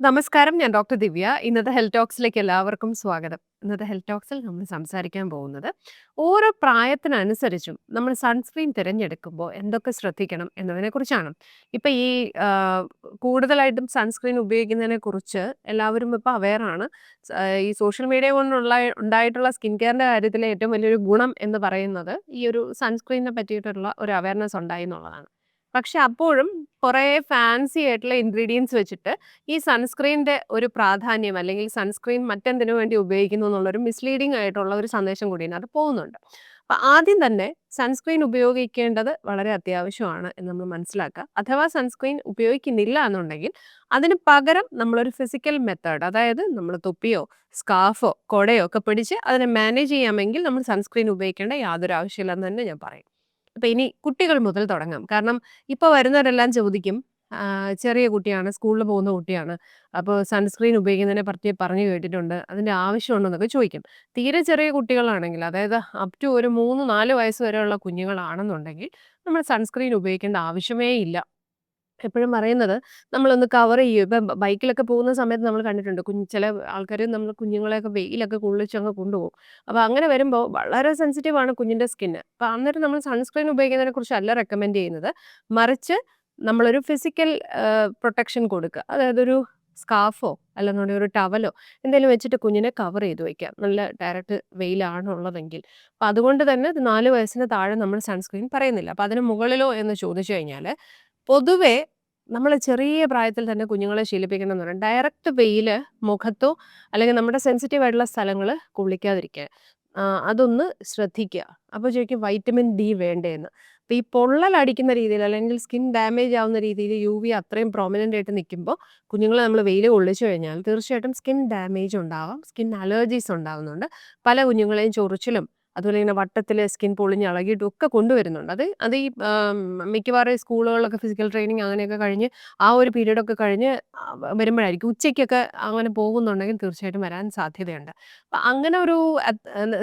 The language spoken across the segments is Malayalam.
നമസ്കാരം ഞാൻ ഡോക്ടർ ദിവ്യ. ഇന്നത്തെ ഹെൽത്ത് ടോക്സിലേക്ക് എല്ലാവർക്കും സ്വാഗതം. ഇന്നത്തെ ഹെൽത്ത് ടോക്സിൽ നമ്മൾ സംസാരിക്കാൻ പോകുന്നത് ഓരോ പ്രായത്തിനനുസരിച്ചും നമ്മൾ സൺസ്ക്രീൻ തിരഞ്ഞെടുക്കുമ്പോൾ എന്തൊക്കെ ശ്രദ്ധിക്കണം എന്നതിനെ കുറിച്ചാണ് ഇപ്പം ഈ കൂടുതലായിട്ടും സൺസ്ക്രീൻ ഉപയോഗിക്കുന്നതിനെ കുറിച്ച് എല്ലാവരും ഇപ്പോൾ അവെയറാണ് ഈ സോഷ്യൽ മീഡിയ കൊണ്ടുള്ള ഉണ്ടായിട്ടുള്ള സ്കിൻ കെയറിന്റെ കാര്യത്തിലെ ഏറ്റവും വലിയൊരു ഗുണം എന്ന് പറയുന്നത് ഈ ഒരു സൺസ്ക്രീനെ പറ്റിയിട്ടുള്ള ഒരു അവയർനെസ് ഉണ്ടായി എന്നുള്ളതാണ്. പക്ഷെ അപ്പോഴും കുറേ ഫാൻസി ആയിട്ടുള്ള ഇൻഗ്രീഡിയൻസ് വെച്ചിട്ട് ഈ സൺസ്ക്രീനിന്റെ ഒരു പ്രാധാന്യം അല്ലെങ്കിൽ സൺസ്ക്രീൻ മറ്റെന്തിനു വേണ്ടി ഉപയോഗിക്കുന്നു എന്നുള്ളൊരു മിസ്ലീഡിംഗ് ആയിട്ടുള്ള ഒരു സന്ദേശം കൂടിയാണ് അത് പോകുന്നുണ്ട്. അപ്പം ആദ്യം തന്നെ സൺസ്ക്രീൻ ഉപയോഗിക്കേണ്ടത് വളരെ അത്യാവശ്യമാണ് എന്ന് നമ്മൾ മനസ്സിലാക്കുക. അഥവാ സൺസ്ക്രീൻ ഉപയോഗിക്കുന്നില്ല എന്നുണ്ടെങ്കിൽ അതിന് പകരം നമ്മളൊരു ഫിസിക്കൽ മെത്തേഡ് അതായത് നമ്മൾ തൊപ്പിയോ സ്കാർഫോ കൊടയോ ഒക്കെ പിടിച്ച് അതിനെ മാനേജ് ചെയ്യാമെങ്കിൽ നമ്മൾ സൺസ്ക്രീൻ ഉപയോഗിക്കേണ്ട യാതൊരു ആവശ്യമില്ലെന്ന് തന്നെ ഞാൻ പറയും. അപ്പൊ ഇനി കുട്ടികൾ മുതൽ തുടങ്ങാം. കാരണം ഇപ്പൊ വരുന്നവരെല്ലാം ചോദിക്കും ചെറിയ കുട്ടിയാണ് സ്കൂളിൽ പോകുന്ന കുട്ടിയാണ്. അപ്പോൾ സൺസ്ക്രീൻ ഉപയോഗിക്കുന്നതിനെ പറ്റി പറഞ്ഞു കേട്ടിട്ടുണ്ട്. അതിന്റെ ആവശ്യമുണ്ടോ എന്നൊക്കെ ചോദിക്കും. തീരെ ചെറിയ കുട്ടികളാണെങ്കിൽ അതായത് അപ് ടു ഒരു മൂന്ന് നാല് വയസ്സ് വരെയുള്ള കുഞ്ഞുങ്ങളാണെന്നുണ്ടെങ്കിൽ നമ്മൾ സൺസ്ക്രീൻ ഉപയോഗിക്കേണ്ട ആവശ്യമേ ഇല്ല. എപ്പോഴും പറയുന്നത്. നമ്മളൊന്ന് കവർ ചെയ്യും. ഇപ്പം ബൈക്കിലൊക്കെ പോകുന്ന സമയത്ത് നമ്മൾ കണ്ടിട്ടുണ്ട്. കുഞ്ഞ് ചില ആൾക്കാർ നമ്മൾ കുഞ്ഞുങ്ങളെയൊക്കെ വെയിലൊക്കെ കൊള്ളിച്ച് അങ്ങ് കൊണ്ടുപോകും. അപ്പോൾ അങ്ങനെ വരുമ്പോൾ വളരെ സെൻസിറ്റീവാണ് കുഞ്ഞിന്റെ സ്കിന്ന് അപ്പോൾ അന്നേരം നമ്മൾ സൺസ്ക്രീൻ ഉപയോഗിക്കുന്നതിനെ കുറിച്ചല്ല റെക്കമെൻഡ് ചെയ്യുന്നത്. മറിച്ച് നമ്മളൊരു ഫിസിക്കൽ പ്രൊട്ടക്ഷൻ കൊടുക്കുക. അതായത് ഒരു സ്കാർഫോ അല്ലെന്നുണ്ടെങ്കിൽ ഒരു ടവലോ എന്തെങ്കിലും വെച്ചിട്ട് കുഞ്ഞിനെ കവർ ചെയ്ത് വയ്ക്കാം നല്ല ഡയറക്റ്റ് വെയിലാണുള്ളതെങ്കിൽ അപ്പം അതുകൊണ്ട് തന്നെ നാല് വയസ്സിന് താഴെ നമ്മൾ സൺസ്ക്രീൻ പറയുന്നില്ല. അപ്പം അതിന് മുകളിലോ എന്ന് ചോദിച്ചു കഴിഞ്ഞാൽ പൊതുവേ നമ്മൾ ചെറിയ പ്രായത്തിൽ തന്നെ കുഞ്ഞുങ്ങളെ ശീലിപ്പിക്കണം എന്ന് പറയാം ഡയറക്റ്റ് വെയിൽ മുഖത്തോ അല്ലെങ്കിൽ നമ്മുടെ സെൻസിറ്റീവ് ആയിട്ടുള്ള സ്ഥലങ്ങൾ കുളിക്കാതിരിക്കുക. അതൊന്ന് ശ്രദ്ധിക്കുക. അപ്പോൾ ചോദിക്കും വൈറ്റമിൻ ഡി വേണ്ടേന്ന്. അപ്പോൾ ഈ പൊള്ളൽ അടിക്കുന്ന രീതിയിൽ അല്ലെങ്കിൽ സ്കിൻ ഡാമേജ് ആവുന്ന രീതിയിൽ യു വി അത്രയും പ്രോമിനന്റ് ആയിട്ട് നിൽക്കുമ്പോൾ കുഞ്ഞുങ്ങളെ നമ്മൾ വെയിൽ കൊള്ളിച്ചു കഴിഞ്ഞാൽ തീർച്ചയായിട്ടും സ്കിൻ ഡാമേജ് ഉണ്ടാവാം സ്കിൻ അലർജീസ് ഉണ്ടാകുന്നുണ്ട് പല കുഞ്ഞുങ്ങളെയും ചൊറിച്ചിലും അതുപോലെ ഇങ്ങനെ വട്ടത്തിൽ സ്കിൻ പൊളിഞ്ഞ് ഇളകിയിട്ടും ഒക്കെ കൊണ്ടുവരുന്നുണ്ട്. അത് അത് ഈ മിക്കവാറും സ്കൂളുകളിലൊക്കെ ഫിസിക്കൽ ട്രെയിനിങ് അങ്ങനെയൊക്കെ കഴിഞ്ഞ് ആ ഒരു പീരീഡൊക്കെ കഴിഞ്ഞ് വരുമ്പോഴായിരിക്കും ഉച്ചയ്ക്കൊക്കെ അങ്ങനെ പോകുന്നുണ്ടെങ്കിൽ തീർച്ചയായിട്ടും വരാൻ സാധ്യതയുണ്ട്. അപ്പം അങ്ങനെ ഒരു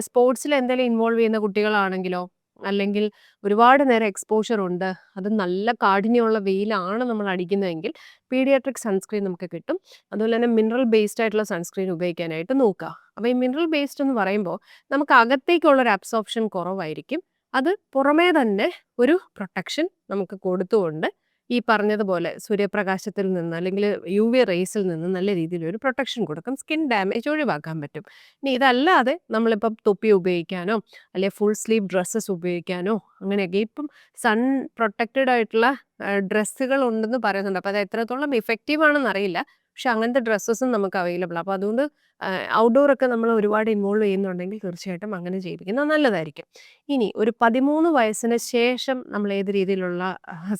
സ്പോർട്സിൽ എന്തെങ്കിലും ഇൻവോൾവ് ചെയ്യുന്ന കുട്ടികളാണെങ്കിലോ അല്ലെങ്കിൽ ഒരുപാട് നേരം എക്സ്പോഷർ ഉണ്ട്. അത് നല്ല കാഠിന്യമുള്ള വെയിലാണ് നമ്മൾ അടിക്കുന്നതെങ്കിൽ പീഡിയാട്രിക് സൺസ്ക്രീൻ നമുക്ക് കിട്ടും. അതുപോലെ തന്നെ മിനറൽ ബേസ്ഡ് ആയിട്ടുള്ള സൺസ്ക്രീൻ ഉപയോഗിക്കാനായിട്ട് നോക്കുക. അപ്പോൾ ഈ മിനറൽ ബേസ്ഡ് എന്ന് പറയുമ്പോൾ നമുക്ക് അകത്തേക്കുള്ള ഒരു അബ്സോർപ്ഷൻ കുറവായിരിക്കും. അത് പുറമേ തന്നെ ഒരു പ്രൊട്ടക്ഷൻ നമുക്ക് കൊടുത്തുകൊണ്ട് ഈ പറഞ്ഞതുപോലെ സൂര്യപ്രകാശത്തിൽ നിന്ന് അല്ലെങ്കിൽ യു വി റേസിൽ നിന്ന് നല്ല രീതിയിൽ ഒരു പ്രൊട്ടക്ഷൻ കൊടുക്കും. സ്കിൻ ഡാമേജ് ഒഴിവാക്കാൻ പറ്റും. ഇനി ഇതല്ലാതെ നമ്മളിപ്പം തൊപ്പി ഉപയോഗിക്കാനോ അല്ലെങ്കിൽ ഫുൾ സ്ലീവ് ഡ്രസ്സസ് ഉപയോഗിക്കാനോ അങ്ങനെയൊക്കെ ഇപ്പം സൺ പ്രൊട്ടക്റ്റഡ് ആയിട്ടുള്ള ഡ്രസ്സുകൾ ഉണ്ടെന്ന് പറയുന്നുണ്ട്. അപ്പോൾ അത് എത്രത്തോളം ഇഫക്റ്റീവ് ആണെന്ന് അറിയില്ല പക്ഷെ അങ്ങനത്തെ ഡ്രസ്സസും നമുക്ക് അവൈലബിൾ അപ്പോൾ അതുകൊണ്ട് ഔട്ട്ഡോർ ഒക്കെ നമ്മൾ ഒരുപാട് ഇൻവോൾവ് ചെയ്യുന്നുണ്ടെങ്കിൽ തീർച്ചയായിട്ടും അങ്ങനെ ചെയ്യിപ്പിക്കുന്നത് നല്ലതായിരിക്കും. ഇനി ഒരു പതിമൂന്ന് വയസ്സിന് ശേഷം നമ്മൾ ഏത് രീതിയിലുള്ള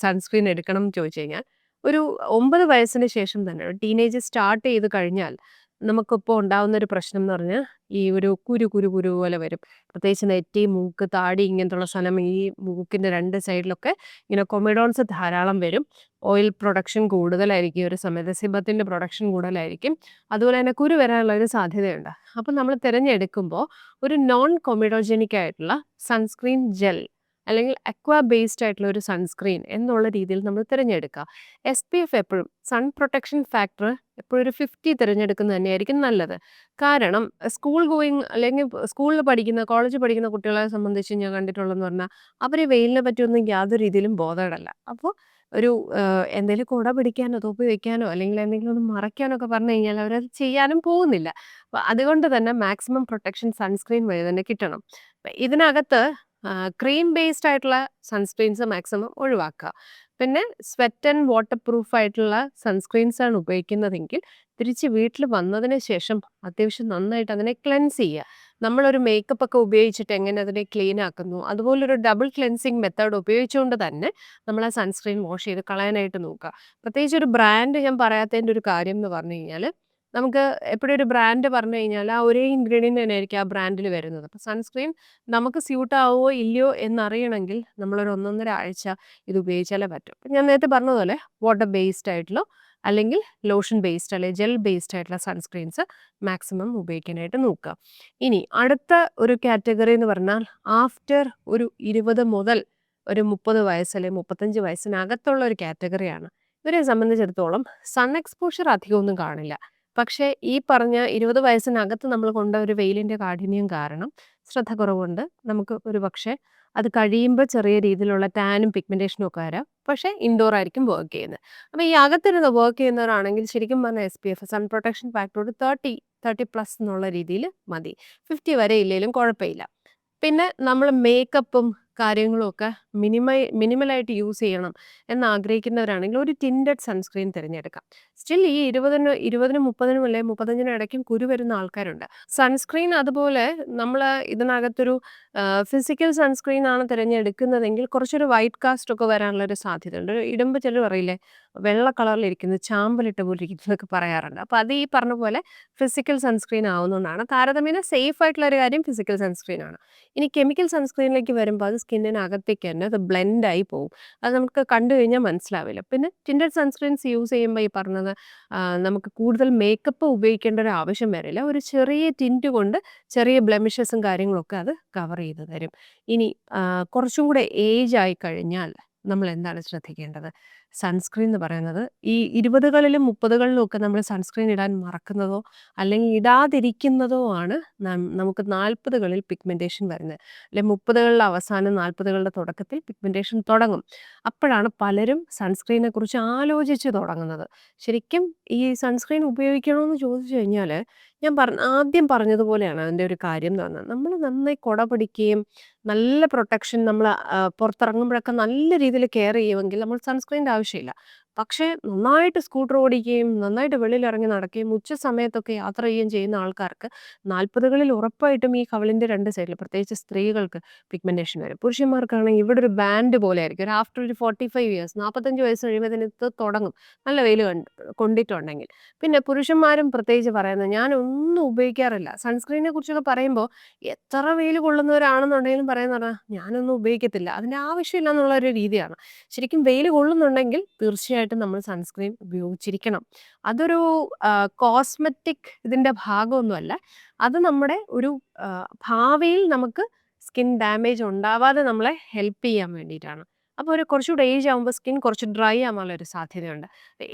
സൺസ്ക്രീൻ എടുക്കണം എന്ന് ചോദിച്ചു കഴിഞ്ഞാൽ ഒരു ഒമ്പത് വയസ്സിന് ശേഷം തന്നെ ടീനേജ് സ്റ്റാർട്ട് ചെയ്ത് കഴിഞ്ഞാൽ നമുക്കിപ്പോൾ ഉണ്ടാകുന്ന ഒരു പ്രശ്നം എന്ന് പറഞ്ഞാൽ ഈ ഒരു കുരു കുരു കുരു പോലെ വരും. പ്രത്യേകിച്ച് നെറ്റി മൂക്ക് താടി ഇങ്ങനത്തുള്ള സ്ഥലം ഈ മൂക്കിന്റെ രണ്ട് സൈഡിലൊക്കെ ഇങ്ങനെ കൊമിഡോൺസ് ധാരാളം വരും. ഓയിൽ പ്രൊഡക്ഷൻ കൂടുതലായിരിക്കും ഒരു സമയത്ത് സിബത്തിന്റെ പ്രൊഡക്ഷൻ കൂടുതലായിരിക്കും. അതുപോലെ തന്നെ കുരു വരാനുള്ള ഒരു സാധ്യതയുണ്ട്. അപ്പം നമ്മൾ തിരഞ്ഞെടുക്കുമ്പോൾ ഒരു നോൺ കൊമിഡോജനിക് ആയിട്ടുള്ള സൺസ്ക്രീൻ ജെൽ അല്ലെങ്കിൽ അക്വ ബേസ്ഡ് ആയിട്ടുള്ള ഒരു സൺസ്ക്രീൻ എന്നുള്ള രീതിയിൽ നമ്മൾ തിരഞ്ഞെടുക്കുക. എസ് പി എഫ് എപ്പോഴും സൺ പ്രൊട്ടക്ഷൻ ഫാക്ടർ എപ്പോഴും ഒരു ഫിഫ്റ്റി തിരഞ്ഞെടുക്കുന്നത് തന്നെയായിരിക്കും നല്ലത്. കാരണം സ്കൂൾ ഗോയിങ് അല്ലെങ്കിൽ സ്കൂളിൽ പഠിക്കുന്ന കോളേജിൽ പഠിക്കുന്ന കുട്ടികളെ സംബന്ധിച്ച് ഞാൻ കണ്ടിട്ടുള്ളതെന്ന് പറഞ്ഞാൽ അവർ വെയിലിനെ പറ്റിയൊന്നും യാതൊരു രീതിയിലും ബോധമല്ല അപ്പോൾ ഒരു എന്തെങ്കിലും കുട പിടിക്കാനോ തൊപ്പി വെക്കാനോ അല്ലെങ്കിൽ എന്തെങ്കിലും ഒന്ന് മറയ്ക്കാനോ ഒക്കെ പറഞ്ഞു കഴിഞ്ഞാൽ അവരത് ചെയ്യാനും പോകുന്നില്ല. അപ്പം അതുകൊണ്ട് തന്നെ മാക്സിമം പ്രൊട്ടക്ഷൻ സൺസ്ക്രീൻ വഴി തന്നെ കിട്ടണം. ഇതിനകത്ത് ക്രീം ബേസ്ഡ് ആയിട്ടുള്ള സൺസ്ക്രീൻസ് മാക്സിമം ഒഴിവാക്കുക. പിന്നെ സ്വെറ്റ് ആൻഡ് വാട്ടർ പ്രൂഫ് ആയിട്ടുള്ള സൺസ്ക്രീൻസ് ആണ് ഉപയോഗിക്കുന്നതെങ്കിൽ തിരിച്ച് വീട്ടിൽ വന്നതിന് ശേഷം അത്യാവശ്യം നന്നായിട്ട് അതിനെ ക്ലെൻസ് ചെയ്യുക. നമ്മളൊരു മേക്കപ്പ് ഒക്കെ ഉപയോഗിച്ചിട്ട് എങ്ങനെ അതിനെ ക്ലീൻ ആക്കുന്നു? അതുപോലെ ഒരു ഡബിൾ ക്ലെൻസിങ് മെത്തേഡ് ഉപയോഗിച്ചുകൊണ്ട് തന്നെ നമ്മൾ ആ സൺസ്ക്രീൻ വാഷ് ചെയ്ത് കളയാനായിട്ട് നോക്കുക. പ്രത്യേകിച്ച് ഒരു ബ്രാൻഡ് ഞാൻ പറയാത്തതിന്റെ ഒരു കാര്യം എന്ന് പറഞ്ഞു കഴിഞ്ഞാൽ നമുക്ക് എപ്പോഴും ഒരു ബ്രാൻഡ് പറഞ്ഞു കഴിഞ്ഞാൽ ആ ഒരേ ഇൻഗ്രീഡിയന്റ് തന്നെ ആയിരിക്കും ആ ബ്രാൻഡിൽ വരുന്നത്. അപ്പോൾ സൺസ്ക്രീൻ നമുക്ക് സ്യൂട്ട് ആവുമോ ഇല്ലയോ എന്നറിയണമെങ്കിൽ നമ്മളൊരു ഒന്നൊന്നര ആഴ്ച ഇത് ഉപയോഗിച്ചാലേ പറ്റും. അപ്പം ഞാൻ നേരത്തെ പറഞ്ഞതുപോലെ വാട്ടർ ബേസ്ഡ് ആയിട്ടുള്ള അല്ലെങ്കിൽ ലോഷൻ ബേസ്ഡ് അല്ലെങ്കിൽ ജെൽ ബേസ്ഡ് ആയിട്ടുള്ള സൺസ്ക്രീൻസ് മാക്സിമം ഉപയോഗിക്കാനായിട്ട് നോക്കുക. ഇനി അടുത്ത ഒരു കാറ്റഗറി എന്ന് പറഞ്ഞാൽ ആഫ്റ്റർ ഒരു ഇരുപത് മുതൽ ഒരു മുപ്പത് വയസ്സ് അല്ലെങ്കിൽ മുപ്പത്തഞ്ച് വയസ്സിനകത്തുള്ള ഒരു കാറ്റഗറിയാണ് ഇവരെ സംബന്ധിച്ചിടത്തോളം സൺ എക്സ്പോഷർ അധികമൊന്നും കാണില്ല. പക്ഷേ ഈ പറഞ്ഞ ഇരുപത് വയസ്സിനകത്ത് നമ്മൾ കൊണ്ട ഒരു വെയിലിന്റെ കാഠിന്യം കാരണം ശ്രദ്ധ കുറവുണ്ട്. നമുക്ക് ഒരു പക്ഷേ അത് കഴിയുമ്പോൾ ചെറിയ രീതിയിലുള്ള ടാനും പിഗ്മെന്റേഷനും ഒക്കെ വരാം. പക്ഷേ ഇൻഡോർ ആയിരിക്കും വർക്ക് ചെയ്യുന്നത്. അപ്പോൾ ഈ അകത്തിരുന്ന് വർക്ക് ചെയ്യുന്നവരാണെങ്കിൽ ശരിക്കും പറഞ്ഞാൽ S P F sun protection factor thirty thirty plus എന്നുള്ള രീതിയിൽ മതി. ഫിഫ്റ്റി വരെ ഇല്ലെങ്കിലും കുഴപ്പമില്ല. പിന്നെ നമ്മൾ മേക്കപ്പും കാര്യങ്ങളും ഒക്കെ മിനിമൈ മിനിമലായിട്ട് യൂസ് ചെയ്യണം എന്ന് ആഗ്രഹിക്കുന്നവരാണെങ്കിൽ ഒരു ടിൻഡഡ് സൺസ്ക്രീൻ തിരഞ്ഞെടുക്കാം. സ്റ്റിൽ ഈ ഇരുപതിന് ഇരുപതിനും മുപ്പതിനും അല്ലെ മുപ്പത്തഞ്ചിനും ഇടയ്ക്കും കുരു വരുന്ന ആൾക്കാരുണ്ട്. സൺസ്ക്രീൻ അതുപോലെ നമ്മൾ ഇതിനകത്തൊരു ഫിസിക്കൽ സൺസ്ക്രീൻ ആണ് തിരഞ്ഞെടുക്കുന്നതെങ്കിൽ കുറച്ചൊരു വൈറ്റ് കാസ്റ്റ് ഒക്കെ വരാനുള്ള ഒരു സാധ്യതയുണ്ട് ഇടുമ്പ് ചിലർ പറയില്ലേ വെള്ള കളറിലിരിക്കുന്നത് ചാമ്പലിട്ട പോലെ ഇരിക്കുന്നതൊക്കെ പറയാറുണ്ട്. അപ്പോൾ അത് ഈ പറഞ്ഞ പോലെ ഫിസിക്കൽ സൺസ്ക്രീൻ ആവുന്നതുകൊണ്ടാണ് താരതമ്യേന സേഫ് ആയിട്ടുള്ള ഒരു കാര്യം ഫിസിക്കൽ സൺസ്ക്രീൻ ആണ്. ഇനി കെമിക്കൽ സൺസ്ക്രീനിലേക്ക് വരുമ്പോൾ അത് സ്കിന്നിനകത്തേക്ക് തന്നെ അത് ബ്ലെൻഡായി പോകും അത് നമുക്ക് കണ്ടു കഴിഞ്ഞാൽ മനസ്സിലാവില്ല. പിന്നെ ടിൻഡഡ് സൺസ്ക്രീൻസ് യൂസ് ചെയ്യുമ്പോൾ ഈ പറഞ്ഞത് നമുക്ക് കൂടുതൽ മേക്കപ്പ് ഉപയോഗിക്കേണ്ട ഒരു ആവശ്യം വരില്ല. ഒരു ചെറിയ ടിന്റ് കൊണ്ട് ചെറിയ ബ്ലെമിഷസും കാര്യങ്ങളൊക്കെ അത് കവർ ചെയ്ത് തരും. ഇനി കുറച്ചും കൂടെ ഏജ് ആയി കഴിഞ്ഞാൽ നമ്മൾ എന്താണ് ശ്രദ്ധിക്കേണ്ടത്? സൺസ്ക്രീൻ എന്ന് പറയുന്നത് ഈ ഇരുപതുകളിലും മുപ്പതുകളിലും ഒക്കെ നമ്മൾ സൺസ്ക്രീൻ ഇടാൻ മറക്കുന്നതോ അല്ലെങ്കിൽ ഇടാതിരിക്കുന്നതോ ആണ് നമുക്ക് നാൽപ്പതുകളിൽ പിഗ്മെന്റേഷൻ വരുന്നത്. അല്ലെ മുപ്പതുകളിലെ അവസാനം നാൽപ്പതുകളുടെ തുടക്കത്തിൽ പിഗ്മെന്റേഷൻ തുടങ്ങും. അപ്പോഴാണ് പലരും സൺസ്ക്രീനെ കുറിച്ച് ആലോചിച്ച് തുടങ്ങുന്നത്. ശരിക്കും ഈ സൺസ്ക്രീൻ ഉപയോഗിക്കണമെന്ന് ചോദിച്ചു കഴിഞ്ഞാൽ ഞാൻ പറഞ്ഞ ആദ്യം പറഞ്ഞതുപോലെയാണ് അതിന്റെ ഒരു കാര്യം എന്ന് പറഞ്ഞാൽ നമ്മൾ നന്നായി കുട പിടിക്കുകയും നല്ല പ്രൊട്ടക്ഷൻ നമ്മൾ പുറത്തിറങ്ങുമ്പോഴൊക്കെ നല്ല രീതിയിൽ കെയർ ചെയ്യുമെങ്കിൽ നമ്മൾ സൺസ്ക്രീന്റെ ആവശ്യമില്ല. പക്ഷേ നന്നായിട്ട് സ്കൂട്ടർ ഓടിക്കുകയും നന്നായിട്ട് വെളിയിൽ ഇറങ്ങി നടക്കുകയും ഉച്ച സമയത്തൊക്കെ യാത്ര ചെയ്യുകയും ചെയ്യുന്ന ആൾക്കാർക്ക് നാൽപ്പതുകളിൽ ഉറപ്പായിട്ടും ഈ കവളിന്റെ രണ്ട് സൈഡിൽ പ്രത്യേകിച്ച് സ്ത്രീകൾക്ക് പിഗ്മെന്റേഷൻ വരും. പുരുഷന്മാർക്കാണെങ്കിൽ ഇവിടെ ഒരു ബാൻഡ് പോലെ ആയിരിക്കും. ഒരു ആഫ്റ്റർ ഒരു ഫോർട്ടി ഫൈവ് ഇയേഴ്സ് നാൽപ്പത്തഞ്ച് വയസ്സ് കഴിയുമ്പോൾ ഇത് തുടങ്ങും. നല്ല വെയിൽ കണ്ട് കൊണ്ടിട്ടുണ്ടെങ്കിൽ. പിന്നെ പുരുഷന്മാരും പ്രത്യേകിച്ച് പറയുന്നത് ഞാനൊന്നും ഉപയോഗിക്കാറില്ല. സൺസ്ക്രീനെ കുറിച്ചൊക്കെ പറയുമ്പോൾ എത്ര വെയിൽ കൊള്ളുന്നവരാണെന്നുണ്ടെങ്കിലും പറയുന്ന ഞാനൊന്നും ഉപയോഗിക്കത്തില്ല. അതിന്റെ ആവശ്യമില്ല എന്നുള്ള ഒരു രീതിയാണ്. ശരിക്കും വെയിൽ കൊള്ളുന്നുണ്ടെങ്കിൽ തീർച്ചയായിട്ടും തീർച്ചയായിട്ടും നമ്മൾ സൺസ്ക്രീൻ ഉപയോഗിച്ചിരിക്കണം. അതൊരു കോസ്മെറ്റിക് ഇതിന്റെ ഭാഗമൊന്നുമല്ല. അത് നമ്മുടെ ഒരു ഭാവിയിൽ നമുക്ക് സ്കിൻ ഡാമേജ് ഉണ്ടാവാതെ നമ്മളെ ഹെൽപ്പ് ചെയ്യാൻ വേണ്ടിയിട്ടാണ്. അപ്പോൾ ഒരു കുറച്ചുകൂടെ ഏജ് ആകുമ്പോൾ സ്കിൻ കുറച്ച് ഡ്രൈ ആകാനുള്ള ഒരു സാധ്യതയുണ്ട്.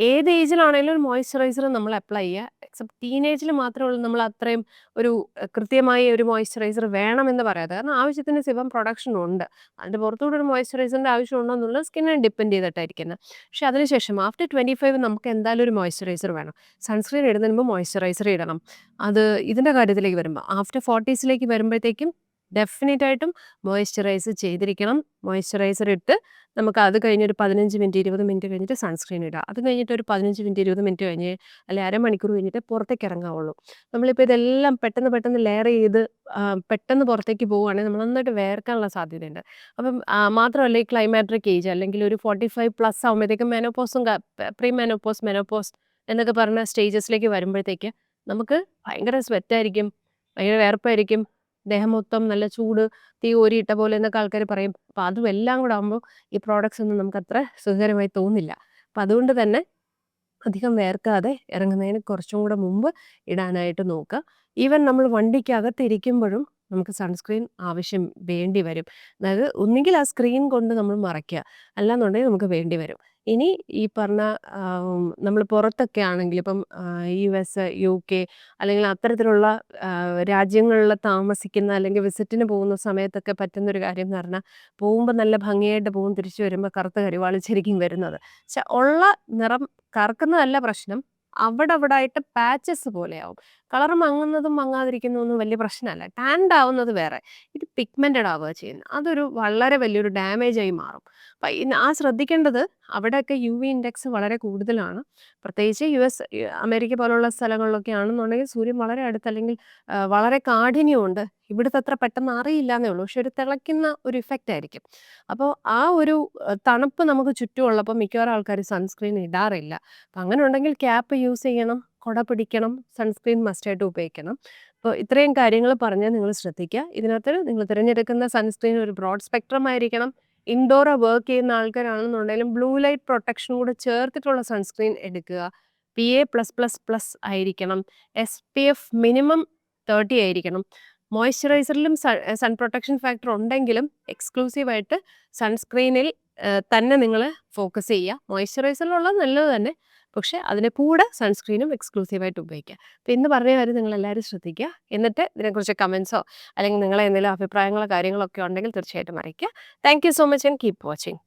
ഏത് ഏജിലാണെങ്കിലും ഒരു മോയ്സ്ചറൈസർ നമ്മൾ അപ്ലൈ ചെയ്യുക. എക്സെപ്റ്റ് ടീനേജിൽ മാത്രമേ നമ്മൾ അത്രയും ഒരു കൃത്യമായി ഒരു മോയ്സ്ചറൈസർ വേണമെന്ന് പറയാതെ കാരണം ആവശ്യത്തിന് സിവം പ്രൊഡക്ഷൻ ഉണ്ട്. അതിന്റെ പുറത്തുകൂടെ ഒരു മോയ്സ്ചറൈസറിന്റെ ആവശ്യം എന്നുള്ളത് സ്കിന്നെ ഡിപ്പെൻഡ് ചെയ്തിട്ടായിരിക്കുന്നത്. പക്ഷേ അതിനുശേഷം ആഫ്റ്റർ ട്വന്റി ഫൈവ് നമുക്ക് എന്തായാലും ഒരു മോയ്സ്ചറൈസർ വേണം. സൺസ്ക്രീൻ ഇടുന്നതിന് മുമ്പ് മോയ്സ്ചറൈസർ ഇടണം. അത് ഇതിന്റെ കാര്യത്തിലേക്ക് വരുമ്പോൾ ആഫ്റ്റർ ഫോർട്ടീസിലേക്ക് വരുമ്പോഴത്തേക്കും ഡെഫിനറ്റ് ആയിട്ടും മോയ്സ്ചറൈസ് ചെയ്തിരിക്കണം. മോയ്സ്ചറൈസർ ഇട്ട് നമുക്ക് അത് കഴിഞ്ഞൊരു പതിനഞ്ച് മിനിറ്റ് ഇരുപത് മിനിറ്റ് കഴിഞ്ഞിട്ട് സൺസ്ക്രീൻ ഇടുക അത് കഴിഞ്ഞിട്ട് ഒരു പതിനഞ്ച് മിനിറ്റ് ഇരുപത് മിനിറ്റ് കഴിഞ്ഞ് അല്ലെങ്കിൽ അരമണിക്കൂർ കഴിഞ്ഞിട്ട് പുറത്തേക്ക് ഇറങ്ങാവുള്ളൂ. നമ്മളിപ്പോൾ ഇതെല്ലാം പെട്ടെന്ന് പെട്ടെന്ന് ലെയർ ചെയ്ത് പെട്ടെന്ന് പുറത്തേക്ക് പോവുകയാണെങ്കിൽ നമ്മൾ നന്നായിട്ട് വേർക്കാനുള്ള സാധ്യതയുണ്ട്. അപ്പം മാത്രമല്ല ഈ ക്ലൈമാട്രിക് ഏജ് അല്ലെങ്കിൽ ഒരു ഫോർട്ടി ഫൈവ് പ്ലസ് ആകുമ്പോഴത്തേക്കും മെനോപോസും പ്രീ മെനോപോസ് മെനോപോസ് എന്നൊക്കെ പറഞ്ഞ സ്റ്റേജസിലേക്ക് വരുമ്പോഴത്തേക്ക് നമുക്ക് ഭയങ്കര സ്വെറ്റായിരിക്കും ഭയങ്കര വേർപ്പായിരിക്കും. ദേഹം മൊത്തം നല്ല ചൂട് തീ ഓരിയിട്ട പോലെ എന്നൊക്കെ ആൾക്കാർ പറയും. അപ്പോൾ അതും എല്ലാം കൂടെ ആകുമ്പോൾ ഈ പ്രോഡക്റ്റ്സ് ഒന്നും നമുക്ക് അത്ര സുഖകരമായി തോന്നില്ല അപ്പം അതുകൊണ്ട് തന്നെ അധികം വേർക്കാതെ ഇറങ്ങുന്നതിന് കുറച്ചും കൂടെ മുമ്പ് ഇടാനായിട്ട് നോക്കുക. ഈവൻ നമ്മൾ വണ്ടിക്കകത്ത് ഇരിക്കുമ്പോഴും നമുക്ക് സൺസ്ക്രീൻ ആവശ്യം വേണ്ടി വരും. അതായത് ഒന്നുകിൽ ആ സ്ക്രീൻ കൊണ്ട് നമ്മൾ മറയ്ക്കുക. അല്ലാന്നുണ്ടെങ്കിൽ നമുക്ക് വേണ്ടി വരും. ഇനി ഈ പറഞ്ഞ നമ്മൾ പുറത്തൊക്കെ ആണെങ്കിൽ ഇപ്പം യു എസ് യു കെ അല്ലെങ്കിൽ അത്തരത്തിലുള്ള രാജ്യങ്ങളിൽ താമസിക്കുന്ന അല്ലെങ്കിൽ വിസിറ്റിന് പോകുന്ന സമയത്തൊക്കെ പറ്റുന്നൊരു കാര്യം എന്ന് പറഞ്ഞാൽ പോകുമ്പോൾ നല്ല ഭംഗിയായിട്ട് പോകും തിരിച്ചു വരുമ്പോൾ കറുത്ത കരിവാളിച്ചിരിക്കും വരുന്നത്. പക്ഷെ ഉള്ള നിറം കറക്കുന്നതല്ല പ്രശ്നം. അവിടെ അവിടെ ആയിട്ട് പാച്ചസ് പോലെയാവും. കളർ മങ്ങുന്നതും മങ്ങാതിരിക്കുന്നതൊന്നും വലിയ പ്രശ്നമല്ല. ടാൻഡ് ആവുന്നത് വേറെ. ഇത് പിഗ്മെന്റഡ് ആവുക ചെയ്യുന്നത്. അതൊരു വളരെ വലിയൊരു ഡാമേജ് ആയി മാറും. അപ്പം ആ ശ്രദ്ധിക്കേണ്ടത് അവിടെയൊക്കെ യു വി ഇൻഡെക്സ് വളരെ കൂടുതലാണ്. പ്രത്യേകിച്ച് യു എസ് അമേരിക്ക പോലുള്ള സ്ഥലങ്ങളിലൊക്കെ ആണെന്നുണ്ടെങ്കിൽ സൂര്യൻ വളരെ അടുത്ത് അല്ലെങ്കിൽ വളരെ കാഠിന്യമുണ്ട് ഇവിടുത്തെ അത്ര പെട്ടെന്ന് അറിയില്ല എന്നേ ഉള്ളൂ. പക്ഷെ ഒരു തിളയ്ക്കുന്ന ഒരു ഇഫക്റ്റ് ആയിരിക്കും. അപ്പോൾ ആ ഒരു തണുപ്പ് നമുക്ക് ചുറ്റുമുള്ളപ്പോൾ മിക്കവാറും ആൾക്കാർ സൺസ്ക്രീൻ ഇടാറില്ല. അപ്പം അങ്ങനെ ഉണ്ടെങ്കിൽ ക്യാപ്പ് യൂസ് ചെയ്യണം കുട പിടിക്കണം സൺസ്ക്രീൻ മസ്റ്റായിട്ട് ഉപയോഗിക്കണം. അപ്പോൾ ഇത്രയും കാര്യങ്ങൾ പറഞ്ഞാൽ നിങ്ങൾ ശ്രദ്ധിക്കുക. ഇതിനകത്ത് നിങ്ങൾ തിരഞ്ഞെടുക്കുന്ന സൺസ്ക്രീൻ ഒരു ബ്രോഡ് സ്പെക്ട്രം ആയിരിക്കണം. ഇൻഡോർ വർക്ക് ചെയ്യുന്ന ആൾക്കാരാണെന്നുണ്ടെങ്കിലും ബ്ലൂ ലൈറ്റ് പ്രൊട്ടക്ഷൻ കൂടെ ചേർത്തിട്ടുള്ള സൺസ്ക്രീൻ എടുക്കുക. P A plus plus plus ആയിരിക്കണം. S P F minimum thirty ആയിരിക്കണം. മോയ്സ്ചറൈസറിലും സൺ പ്രൊട്ടക്ഷൻ ഫാക്ടർ ഉണ്ടെങ്കിലും എക്സ്ക്ലൂസീവായിട്ട് സൺസ്ക്രീനിൽ തന്നെ നിങ്ങൾ ഫോക്കസ് ചെയ്യുക. മോയ്സ്ചറൈസറിലുള്ളത് നല്ലത് തന്നെ. പക്ഷേ അതിന്റെ കൂടെ സൺസ്ക്രീനും എക്സ്ക്ലൂസീവായിട്ട് ഉപയോഗിക്കുക അപ്പോൾ ഇന്ന് പറഞ്ഞ കാര്യം നിങ്ങൾ എല്ലാവരും ശ്രദ്ധിക്കുക. എന്നിട്ട് ഇതിനെക്കുറിച്ച് കമൻസോ അല്ലെങ്കിൽ നിങ്ങളെ എന്തെങ്കിലും അഭിപ്രായങ്ങളോ കാര്യങ്ങളോ ഒക്കെ ഉണ്ടെങ്കിൽ തീർച്ചയായിട്ടും അറിയിക്കുക. Thank so much and keep watching.